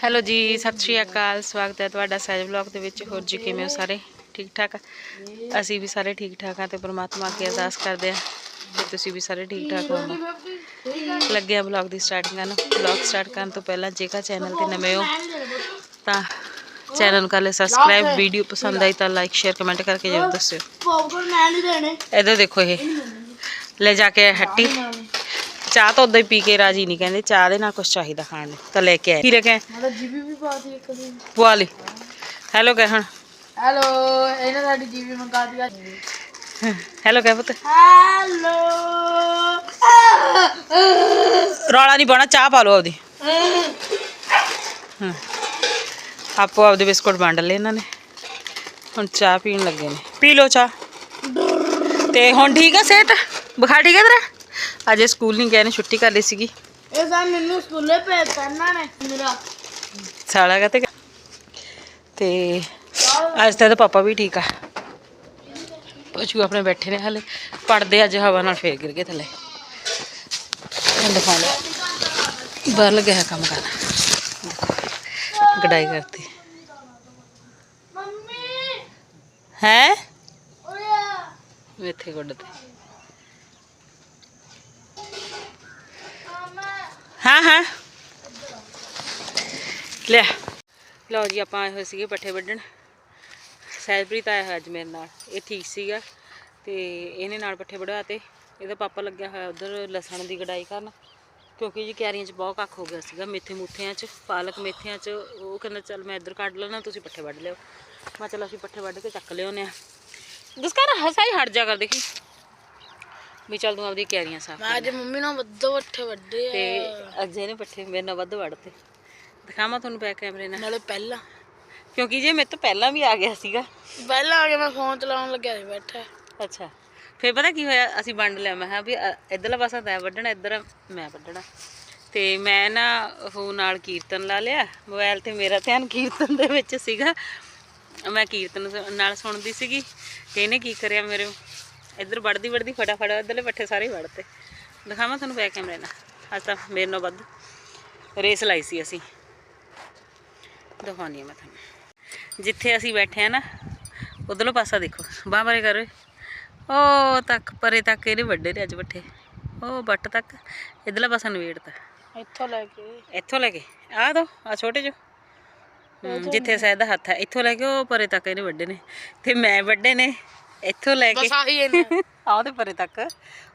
Hello ਜੀ ਸਤਿ ਸ਼੍ਰੀ ਅਕਾਲ। ਸਵਾਗਤ ਹੈ ਤੁਹਾਡਾ ਸਹਿਜ ਬਲੌਗ ਦੇ ਵਿੱਚ। ਹੋਰ ਜੀ ਕਿਵੇਂ ਹੋ ਸਾਰੇ? ਠੀਕ ਠਾਕ ਅਸੀਂ ਵੀ ਸਾਰੇ ਠੀਕ ਠਾਕ ਹਾਂ ਤੇ ਪ੍ਰਮਾਤਮਾ ਅੱਗੇ ਅਰਦਾਸ ਕਰਦੇ ਹਾਂ ਕਿ ਤੁਸੀਂ ਵੀ ਸਾਰੇ ਠੀਕ ਠਾਕ ਹੋਵੋ ਲੱਗੇ ਆ ਬਲੌਗ ਦੀ ਸਟਾਰਟਿੰਗ ਕਰਨ ਬਲੌਗ ਸਟਾਰਟ ਕਰਨ ਤੋਂ ਪਹਿਲਾਂ ਜੇਕਰ ਚੈਨਲ ਤੇ ਨਵੇਂ ਹੋ ਤਾਂ ਚੈਨਲ ਨੂੰ ਕਰ ਲੈ ਸਬਸਕ੍ਰਾਈਬ ਵੀਡੀਓ ਪਸੰਦ ਆਈ ਤਾਂ ਲਾਈਕ ਸ਼ੇਅਰ ਕਮੈਂਟ ਕਰਕੇ ਜ਼ਰੂਰ ਦੱਸਿਓ। ਪੌਪਕੌਰਨ ਮੈਂ ਨਹੀਂ ਦੇਣੇ। ਇਧਰ ਦੇਖੋ ਇਹ। ਲੈ ਜਾ ਕੇ ਹੱਟੀ। ਚਾਹ ਤਾਂ ਉਦਾਂ ਹੀ ਪੀ ਕੇ ਰਾਜੀ ਨਹੀਂ ਕਹਿੰਦੇ ਚਾਹ ਦੇ ਨਾਲ ਕੁਝ ਚਾਹੀਦਾ ਖਾਣ ਨੂੰ ਤਾਂ ਲੈ ਕੇ ਆਏ। ਕੀ ਲੈ ਕੇ ਆਏ? ਮਤਲਬ ਜੀਬੀ ਵੀ ਪਾਤੀ ਇੱਕ ਦਿਨ ਪਵਾ ਲਈ। ਹੈਲੋ ਕਹਿ ਹੁਣ। ਹੈਲੋ ਇਹਨਾਂ ਸਾਡੀ ਜੀਬੀ ਮੰਗਾ ਦਿਆ ਹੈਲੋ ਕਹਿ ਪੁੱਤ। ਹੈਲੋ ਰੌਲਾ ਨਹੀਂ ਪਾਉਣਾ ਚਾਹ ਪਾ ਲਓ ਆਪਦੀ। ਹਾਂ। ਆਪੋ ਆਪਦੇ ਬਿਸਕੁਟ ਵੰਡ ਲਏ ਇਹਨਾਂ ਨੇ। ਹੁਣ ਚਾਹ ਪੀਣ ਲੱਗੇ ਨੇ। ਪੀ ਲਓ ਚਾਹ। ਤੇ ਹੁਣ ਠੀਕ ਆ ਸਿਹਤ? ਬੁਖਾਰ ਠੀਕ ਹੈ ਤੇਰਾ? ਅਜੇ ਸਕੂਲ ਨਹੀਂ ਗਏ ਨੇ ਛੁੱਟੀ ਕਰ ਲਈ ਸੀਗੀ। ਇਹ ਤਾਂ ਮੈਨੂੰ ਸਕੂਲੇ ਭੇਜਤਾ ਇਹਨਾਂ ਨੇ ਮੇਰਾ। ਸਾਲਾ ਕਹਤੇ ਤੇ ਅੱਜ ਤਾਂ ਇਹਦਾ ਪਾਪਾ ਵੀ ਠੀਕ ਆ। ਪਸ਼ੂ ਆਪਣੇ ਬੈਠੇ ਨੇ ਹਲੇ ਪੜਦੇ ਅੱਜ ਹਵਾ ਨਾਲ ਫੇਰ ਗਿਰ ਗਏ ਥੱਲੇ। ਦਿਖਾਉਂਦੇ ਬਾਹਰ ਲੱਗਿਆ ਹੈ ਕੰਮ ਕਰਨ। ਦੇਖੋ ਗਡਾਈ ਕਰਤੀ। ਮੰਮੀ! ਹੈ? ਓਏ ਇੱਥੇ ਗੁੱਡ ਤੇ ਮਾਮਾ ਹਾਂ। ਲੈ, ਲਓ ਜੀ ਆਪਾਂ ਆਏ ਹੋਏ ਸੀਗੇ ਪੱਠੇ ਵੱਢਣ। ਸਹਿਜਪ੍ਰੀਤ ਆਇਆ ਹੋਇਆ ਅੱਜ ਮੇਰੇ ਨਾਲ, ਇਹ ਠੀਕ ਸੀਗਾ। ਤੇ ਇਹਨੇ ਨਾਲ ਪੱਠੇ ਵਢਾਤੇ। ਇਹਦਾ ਪਾਪਾ ਲੱਗਿਆ ਹੋਇਆ ਉਧਰ ਲਸਣ ਦੀ ਗੜਾਈ ਕਰਨ। ਕਿਉਂਕਿ ਜੀ ਕਿਆਰੀਆਂ 'ਚ ਬਹੁਤ ਕੱਖ ਹੋ ਗਿਆ ਸੀਗਾ, ਮੇਥੇ ਮੂਥਿਆਂ 'ਚ, ਪਾਲਕ ਮੇਥਿਆਂ 'ਚ। ਉਹ ਕਹਿੰਦਾ, ਚੱਲ ਮੈਂ ਇੱਧਰ ਕੱਢ ਲੈਣਾ ਤੁਸੀਂ ਪੱਠੇ ਵੱਢ ਲਿਓ। ਮੈਂ ਕਿਹਾ, ਚੱਲ ਅਸੀਂ ਪੱਠੇ ਵੱਢ ਕੇ ਚੱਕ ਲਿਆਉਂਦੇ ਆ ਜਿਸ ਹਸਾਈ ਹਟ ਜਾ ਕਰ ਦੇਖੀ। ਵੀ ਚੱਲ ਤੂੰ ਆਪਦੀ ਕਿਆਰੀਆਂ ਸਾਫ਼ ਮੈਂ ਅੱਜ ਮੰਮੀ ਨਾਲ ਵੱਧੋ ਵੱਠੇ ਵੱਡੇ ਆ। ਤੇ ਅੱਜ ਇਹਨੇ ਪੱਠੇ ਮੇਰੇ ਨਾਲ ਵੱਧ ਵੜਤੇ। ਦਿਖਾਵਾਂ ਤੁਹਾਨੂੰ ਬੈਕ ਕੈਮਰੇ ਨਾਲ। ਨਾਲੇ ਪਹਿਲਾਂ। ਕਿਉਂਕਿ ਜੇ ਮੇਰੇ ਤੋਂ ਪਹਿਲਾਂ ਵੀ ਆ ਗਿਆ ਸੀਗਾ। ਪਹਿਲਾਂ ਆ ਕੇ ਮੈਂ ਫੋਨ ਚਲਾਉਣ ਲੱਗਿਆ ਸੀ ਬੈਠਾ। ਅੱਛਾ। ਫੇਰ ਪਤਾ ਕੀ ਹੋਇਆ ਅਸੀਂ ਵੰਡ ਲਿਆ ਮੈਂ ਕਿਹਾ ਵੀ ਇੱਧਰਲਾ ਪਾਸਾ ਤੈਂ ਵੱਢਣਾ ਇੱਧਰ ਮੈਂ ਵੱਢਣਾ। ਤੇ ਮੈਂ ਨਾ ਉਹ ਨਾਲ ਕੀਰਤਨ ਲਾ ਲਿਆ ਮੋਬਾਈਲ ਤੇ ਮੇਰਾ ਧਿਆਨ ਕੀਰਤਨ ਦੇ ਵਿੱਚ ਸੀਗਾ। ਮੈਂ ਕੀਰਤਨ ਨਾਲ ਸੁਣਦੀ ਸੀਗੀ ਤੇ ਇਹਨੇ ਕੀ ਕਰਿਆ ਮੇਰੇ ਇੱਧਰ ਵੜਦੀ ਵੜਦੀ ਫਟਾਫਟ ਇੱਧਰਲੇ ਪੱਠੇ ਸਾਰੇ ਵੜਤੇ ਦਿਖਾਵਾਂ ਤੁਹਾਨੂੰ ਬੈਕ ਕੈਮਰੇ ਨਾਲ ਅੱਜ ਤਾਂ ਮੇਰੇ ਨਾਲ ਵੱਧ ਰੇਸ ਲਾਈ ਸੀ ਅਸੀਂ। ਦਿਖਾਉਂਦੀ ਹਾਂ ਮੈਂ ਤੁਹਾਨੂੰ। ਜਿੱਥੇ ਅਸੀਂ ਬੈਠੇ ਆ ਨਾ ਉਧਰਲਾ ਪਾਸਾ ਦੇਖੋ। ਬਾਹ ਬਾਰੇ ਕਰੋ ਉਹ ਤੱਕ ਪਰੇ ਤੱਕ ਇਹਨੇ ਵੱਡੇ ਨੇ ਅੱਜ ਪੱਠੇ। ਉਹ ਬੱਟ ਤੱਕ ਇਧਰਲਾ ਪਾਸਾ ਨਵੇੜਤਾ ਇੱਥੋਂ ਲੈ ਕੇ। ਇੱਥੋਂ ਲੈ ਕੇ। ਆਹ ਦੋ ਆ ਛੋਟੇ ਜੋ ਜਿੱਥੇ ਸੈਦ ਦਾ ਹੱਥ ਹੈ ਇੱਥੋਂ ਲੈ ਕੇ ਉਹ ਪਰੇ ਤੱਕ ਇਹਨੇ ਵੱਡੇ ਨੇ। ਤੇ ਮੈਂ ਵੱਡੇ ਨੇ। ਇੱਥੋਂ ਲੈ ਕੇ। ਬਸ ਆਹੀ ਇਹਨੇ ਆਹ ਤੇ ਪਰੇ ਤੱਕ।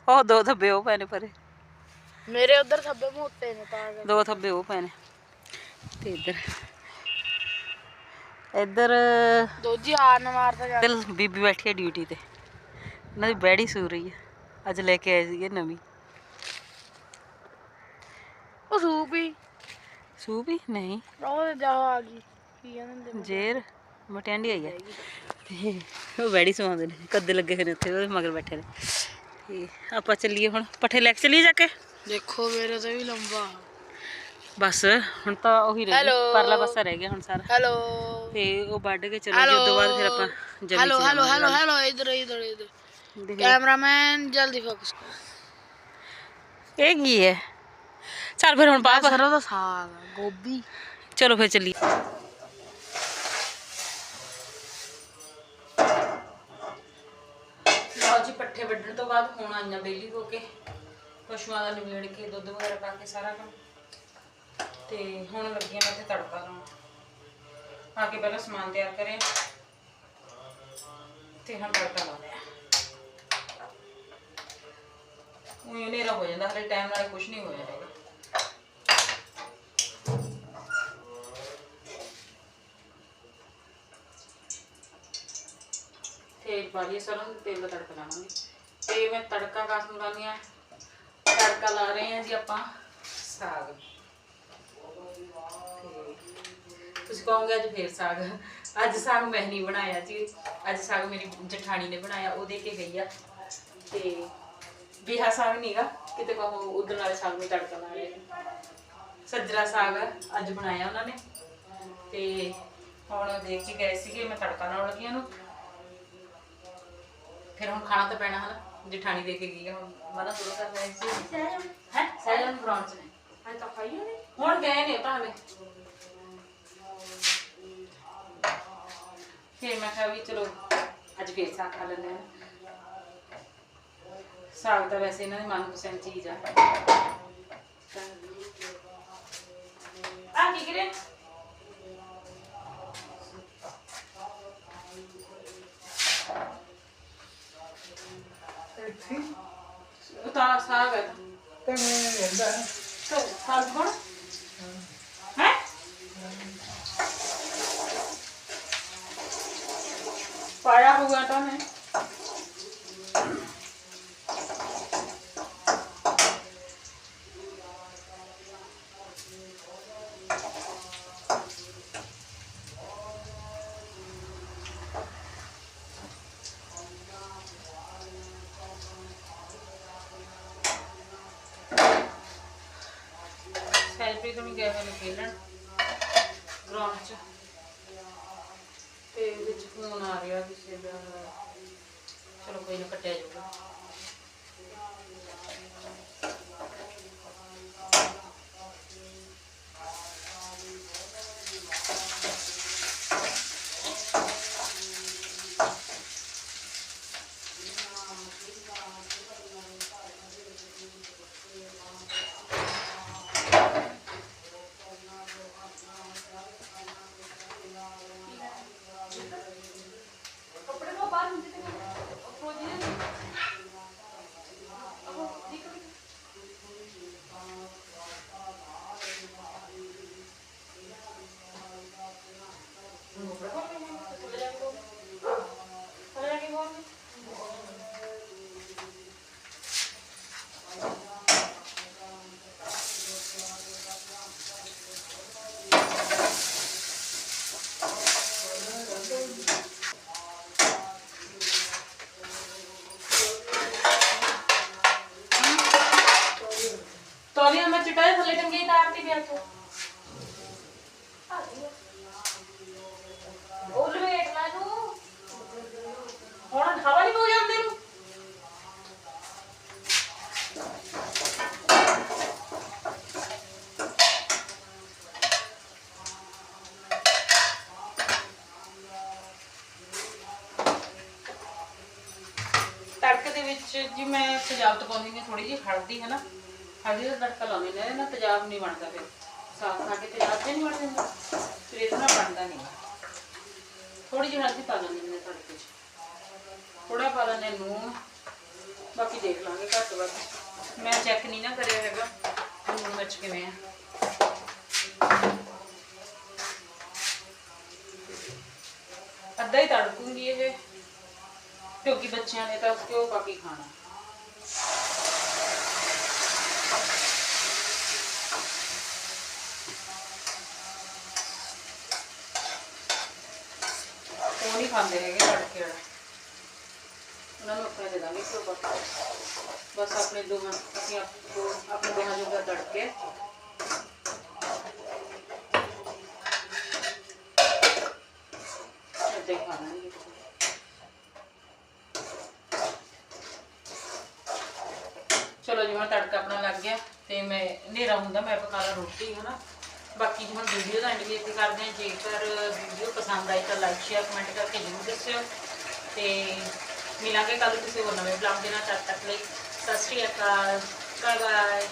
ਉਹ ਦੋ ਥੱਬੇ ਉਹ ਪਏ ਨੇ ਪਰੇ। ਮੇਰੇ ਉਧਰ ਥੱਬੇ ਮੋਟੇ ਨੇ ਤਾਂ। ਦੋ ਥੱਬੇ ਉਹ ਪਏ ਨੇ ਤੇ ਇੱਧਰ। ਇੱਧਰ ਦੋਜੀ ਹਾਰਨ ਮਾਰਦਾ ਜਾ ਦਿਲ ਬੀਬੀ ਬੈਠੀ ਹੈ ਡਿਊਟੀ ਤੇ। ਇਹਨਾਂ ਦੀ ਬੈੜੀ ਸੂ ਰਹੀ ਹੈ ਅੱਜ ਲੈ ਕੇ ਆਏ ਸੀਗੇ ਨਵੀਂ। ਉਹ ਸੂਪ ਹੀ ਸੂ ਵੀ? ਨਹੀਂ। ਉਹ ਜਾ ਆ ਗਈ। ਕੀ ਕਹਿੰਦੇ ਜੇਰ। ਮਟਿਆਂਡੀ ਆਈ ਹੈ ਤੇ ਉਹ ਬੈੜੀ ਸਵਾਉਂਦੇ ਨੇ ਕੱਦੇ ਲੱਗੇ ਹੋਏ ਨੇ ਉੱਥੇ ਉਹਦੇ ਮਗਰ ਬੈਠੇ ਨੇ। ਤੇ ਆਪਾਂ ਚੱਲੀਏ ਹੁਣ ਪੱਠੇ ਲੈ ਕੇ ਚੱਲੀਏ ਜਾ ਕੇ? ਦੇਖੋ ਮੇਰੇ ਤੋਂ ਵੀ ਲੰਬਾ। ਬਸ ਹੁਣ ਤਾਂ ਉਹੀ ਰਹਿ ਗਿਆ Hello. ਪਰਲਾ ਪਾਸਾ ਰਹਿ ਗਿਆ ਹੁਣ ਸਾਰਾ। ਹੈਲੋ ਤੇ ਉਹ ਵੱਢ ਕੇ ਚਲੋ ਜੀ ਉਦੋਂ ਬਾਅਦ ਫਿਰ ਆਪਾਂ ਜਮੀ ਹੈਲੋ ਹੈਲੋ ਹੈਲੋ ਹੈਲੋ ਇਧਰ ਇਧਰ ਇਧਰ। ਕੈਮਰਾਮੈਨ ਜਲਦੀ ਫੋਕਸ ਕਰ। ਇਹ ਕੀ ਹੈ? ਚੱਲ ਫਿਰ ਹੁਣ ਬਾਹਰ ਸਰੋਂ ਦਾ ਸਾਗ ਆ, ਗੋਭੀ। ਚਲੋ ਫਿਰ ਚੱਲੀਏ ਲਓ ਜੀ ਪੱਠੇ ਵੱਢਣ ਤੋਂ ਬਾਅਦ ਹੁਣ ਆਈਆਂ ਬੇਲੀ ਹੋ ਕੇ, ਪਸ਼ੂਆਂ ਦਾ ਨਿਬੇੜ ਕੇ, ਦੁੱਧ ਵਗੈਰਾ ਪਾ ਕੇ ਸਾਰਾ ਕੰਮ। ਤੇ ਹੁਣ ਲੱਗੀਆਂ ਮੈਂ ਇੱਥੇ ਤੜਕਾ ਲਾਉਣ। ਆ ਕੇ ਪਹਿਲਾਂ ਸਮਾਨ ਤਿਆਰ ਕਰਿਆ। ਤੇ ਹੁਣ ਤੜਕਾ ਲਾਉਂਦੇ ਆ। ਉਹ ਹਨੇਰਾ ਹੋ ਜਾਂਦਾ, ਹਲੇ ਟਾਈਮ ਨਾਲ ਕੁਝ ਨਹੀਂ ਹੋਇਆ ਹੈਗਾ। ਤੇਲ ਪਾ ਲਈ ਸਰੋਂ ਦੇ ਤੇਲ ਦਾ ਤੜਕਾ ਲਾਵਾਂਗੇ। ਤੇ ਮੈਂ ਤੜਕਾ ਕਾਸ ਨੂੰ ਲਾਉਂਦੀ ਹਾਂ। ਤੜਕਾ ਲਾ ਰਹੇ ਹਾਂ ਜੀ ਆਪਾਂ। ਸਾਗ। ਤੁਸੀਂ ਕਹੋਗੇ ਅੱਜ ਫੇਰ ਸਾਗ। ਅੱਜ ਸਾਗ ਮੈਂ ਨਹੀਂ ਬਣਾਇਆ ਜੀ। ਅੱਜ ਸਾਗ ਮੇਰੀ ਜਠਾਣੀ ਨੇ ਬਣਾਇਆ ਉਹ ਦੇ ਕੇ ਗਈ ਆ। ਤੇ ਬਿਹਾ ਸਾਗ ਨਹੀਂਗਾ ਕਿਤੇ ਕਹੋ ਉਧਰ ਵਾਲੇ ਸਾਗ ਨੂੰ ਤੜਕਾ ਲਾ ਰਹੇ ਸੱਜਰਾ ਸਾਗ ਅੱਜ ਬਣਾਇਆ ਉਹਨਾਂ ਨੇ। ਤੇ ਹੁਣ ਦੇਖ ਕੇ ਗਏ ਸੀਗੇ, ਮੈਂ ਤੜਕਾ ਲਾਉਣ ਲੱਗੀ ਉਹਨੂੰ। ਫਿਰ ਹੁਣ ਖਾਣਾ ਤਾਂ ਪੈਣਾ ਹਨਾ। ਜਠਾਣੀ ਦੇ ਕੇ ਗਈ ਹੁਣ ਮਨਾ ਸ਼ੁਰੂ ਕਰ ਰਹੇ ਸੀ। ਹੈ? ਸਾਇਲੈਂਟ ਨੂੰ ਨੇ। ਹਾਂ ਤਾਂ ਖਾਈ ਹੋਣੀ। ਹੁਣ ਗਏ ਨੇ ਭਾਵੇਂ ਫਿਰ ਮੈਂ ਕਿਹਾ ਵੀ ਚਲੋ ਅੱਜ ਫੇਰ ਸਾਗ ਖਾ ਲੈਂਦੇ ਆ। ਸਾਗ ਤਾਂ ਵੈਸੇ ਇਹਨਾਂ ਦੀ ਮਨਪਸੰਦ ਚੀਜ਼ ਆ। ਆ ਕੀ ਕਰੇ ਇੱਥੇ। ਤਾਂ ਸਾਗ ਹੈ। ਤੇ ਮੈਂ ਰਹਿੰਦਾ ਤਾਂ ਸਾਗ ਕੋਣ? ਹੈ? ਪਾਇਆ ਹੋਊਗਾ ਤਾਂ ਮੈਂ। ਸੈਲਫੀ ਤੋਂ ਗਏ ਹੋਏ ਨੇ ਖੇਲਣ? ਗਰਾਊਂਡ 'ਚ। ਤੇ ਵਿੱਚ ਫੋਨ ਆ ਰਿਹਾ ਕਿਸੇ ਦਾ। ਚਲੋ ਕੋਈ ਨਾ ਕੱਟਿਆ ਜਾਊਗਾ ਤੌਲੀਆ ਮੈਂ ਚਟਾਏ ਥੱਲੇ ਟੰਗੀ ਤਾਰਤੀ ਪਿਆ ਤੂੰ ਉਹ ਲਵੇਟ ਲੈ ਤੂੰ ਹੁਣ ਹਵਾ ਨਹੀਂ ਹੋ ਜਾਂਦੀ ਨੂੰ ਤੜਕੇ ਦੇ ਵਿੱਚ ਜੀ ਮੈਂ ਤੇਜ਼ਾਬ ਪਾਉਂਦੀ ਹਾਂ ਥੋੜੀ ਜਿਹੀ, ਹਲਦੀ ਹੈ ਨਾ, ਹਲਦੀ ਦਾ ਤੜਕਾ ਲਾਉਂਦੇ ਨੇ ਇਹਦੇ ਤੇਜ਼ਾਬ ਨਹੀਂ ਬਣਦਾ ਫਿਰ। ਸਾਗ ਖਾ ਤੇਜ਼ਾਬ ਤੇ ਨਹੀਂ ਬਣ ਜਾਂਦਾ, ਫਿਰ ਇਹਦੇ ਨਾਲ ਬਣਦਾ ਨਹੀਂ। ਥੋੜੀ ਜਿਹੀ ਹਲਦੀ ਪਾ ਲੈਂਦੇ ਨੇ ਤੜਕੇ 'ਚ। ਥੋੜਾ ਪਾ ਲੈਂਦੇ ਨੂਣ, ਬਾਕੀ ਦੇਖ ਲਾਂਗੇ ਘੱਟ ਵੱਧ ਮੈਂ ਚੈੱਕ ਨਹੀਂ ਨਾ ਕਰਿਆ ਹੈਗਾ ਕਿ ਮਿਰਚ ਕਿਵੇਂ ਆ। ਅੱਧਾ ਹੀ ਤੜਕੂੰਗੀ ਇਹ। ਕਿਉਂਕਿ ਬੱਚਿਆਂ ਨੇ ਤਾਂ ਘਿਓ ਪਾ ਕੇ ਖਾਣਾ ਉਹ ਨਹੀਂ ਖਾਂਦੇ ਹੈਗੇ ਤੜਕੇ ਵਾਲਾ ਉਹਨਾਂ ਨੂੰ ਆਪਣੇ ਦੇ ਦਾਂਗੇ ਘਿਓ ਪਾ ਕੇ ਬਸ ਆਪਣੇ ਦੋਹਾਂ ਅਸੀਂ ਆਪ- ਦੋ- ਆਪਣੇ ਦੋਹਾਂ ਜੋਗਾ ਤੜਕੇ ਏਦਾਂ ਹੀ ਖਾ ਚਲੋ ਜੀ, ਹੁਣ ਤੜਕਾ ਆਪਣਾ ਲੱਗ ਗਿਆ ਤੇ ਮੈਂ ਹਨੇਰਾ ਹੁੰਦਾ, ਮੈਂ ਪਕਾ ਲਾ ਰੋਟੀ, ਹਨਾ। ਬਾਕੀ ਹੁਣ ਵੀਡੀਓ ਦਾ ਐਂਡ ਵੀ ਇੱਥੇ ਕਰਦੇ ਹਾਂ, ਜੇਕਰ ਵੀਡੀਓ ਪਸੰਦ ਆਈ ਤਾਂ ਲਾਈਕ ਸ਼ੇਅਰ ਕਮੈਂਟ ਕਰਕੇ ਜ਼ਰੂਰ ਦੱਸਿਓ। ਤੇ ਮਿਲਾਂਗੇ ਕੱਲ ਕਿਸੇ ਹੋਰ ਨਵੇਂ ਵਲੌਗ ਦੇ ਨਾਲ, ਤਦ ਤੱਕ ਲਈ ਸਤਿ ਸ਼੍ਰੀ ਅਕਾਲ ਬਾਏ ਬਾਏ